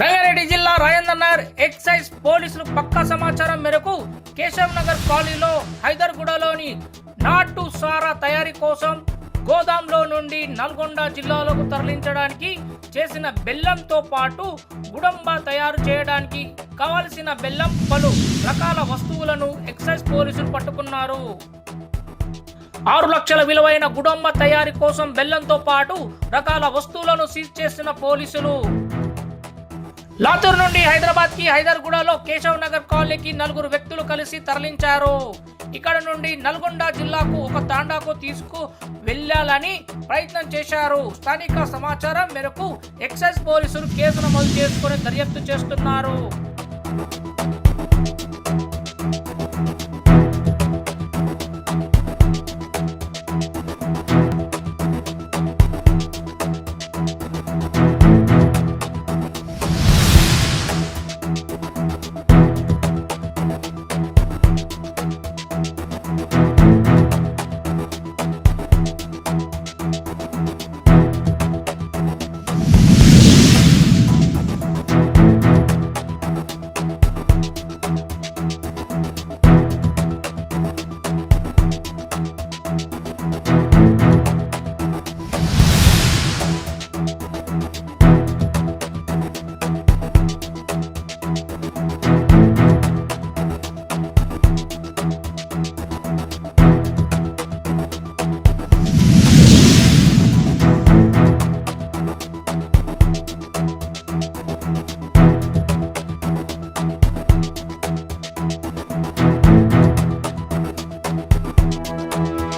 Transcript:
రంగారెడ్డి జిల్లా రాజేంద్ర నగర్ ఎక్సైజ్ పోలీసులు పక్కా సమాచారం మేరకు కేశవ్ నగర్ కాలనీలో హైదర్గూడలోని నాటు సారా తయారీ కోసం గోదాంలో నుండి నల్గొండ జిల్లాలోకి తరలించడానికి చేసిన బెల్లంతో పాటు గుడంబ తయారు చేయడానికి కావలసిన బెల్లం పలు రకాల వస్తువులను ఎక్సైజ్ పోలీసులు పట్టుకున్నారు. ఆరు లక్షల విలువైన గుడంబ తయారీ కోసం బెల్లంతో పాటు రకాల వస్తువులను సీజ్ చేసిన పోలీసులు లాతూర్ నుండి హైదరాబాద్కి హైదర్గూడలో కేశవ్ నగర్ కాలనీకి నలుగురు వ్యక్తులు కలిసి తరలించారు. ఇక్కడ నుండి నల్గొండ జిల్లాకు ఒక తాండాకు తీసుకు వెళ్ళాలని ప్రయత్నం చేశారు. స్థానిక సమాచారం మేరకు ఎక్సైజ్ పోలీసులు కేసు నమోదు చేసుకుని దర్యాప్తు చేస్తున్నారు.